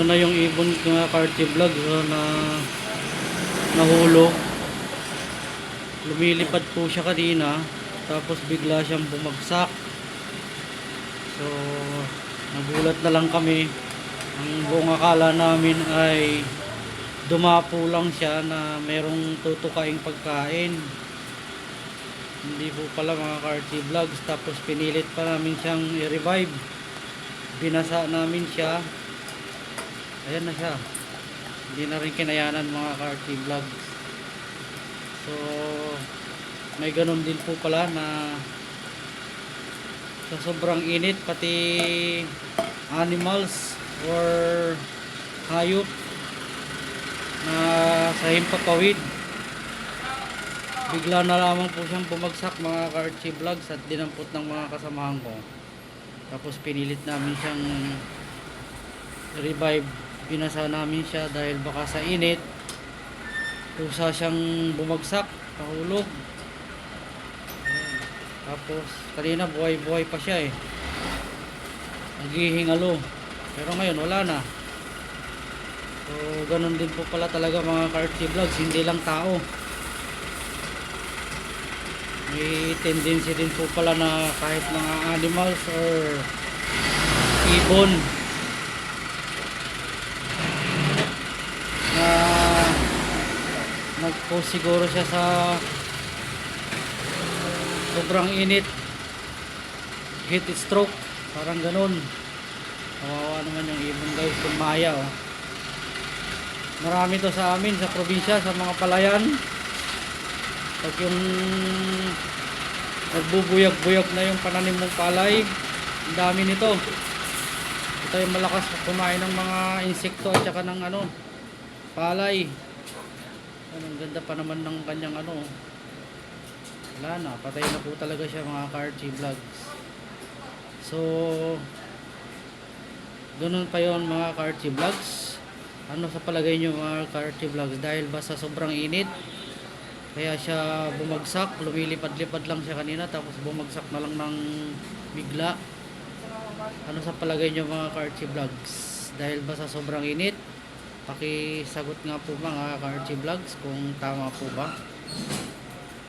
Ito na yung ibon ko mga Carty Vlog so, na nahulog. Lumilipad po siya kanina. Tapos bigla siyang bumagsak. So, nagulat na lang kami. Ang buong akala namin ay dumapo lang siya na merong tutukaing pagkain. Hindi po pala mga Carty Vlogs. Tapos pinilit pa namin siyang i-revive. Binasa namin siya. Ayan na siya. Hindi na rin kinayanan mga Carty Vlogs. So, may ganun din po pala na sa sobrang init pati animals or hayop na sa himpapawid bigla na lamang po siyang bumagsak mga ka-archie vlogs at dinampot ng mga kasamahan ko tapos pinilit namin siyang revive binasa namin siya dahil baka sa init kusa siyang bumagsak nahulog. Tapos kanina buhay buhay pa siya eh. Naghihingalo. Pero ngayon wala na. So ganun din po pala talaga mga ka-archie vlogs. Hindi lang tao. May tendency din po pala na kahit mga animals or ibon na nag-post siguro siya sa sobrang init. Heat stroke parang ganun. Kawawa naman yung ibon guys tumaya oh. marami to sa amin sa probinsya sa mga palayan. Pag yung nagbubuyag-buyag na yung pananim mong palay ang dami nito. Ito yung malakas kumain ng mga insekto at saka ng ano palay ano, ang ganda pa naman ng kanyang ano. Wala na patay na po talaga siya mga Karchi vlogs. So ganun pa yon mga Karchi vlogs. Ano sa palagay nyo mga Karchi vlogs? Dahil ba sa sobrang init kaya siya bumagsak lumilipad-lipad lang siya kanina tapos bumagsak na lang ng bigla. Ano sa palagay nyo mga Karchi vlogs? Dahil ba sa sobrang init pakisagot nga po mga Karchi vlogs kung tama po ba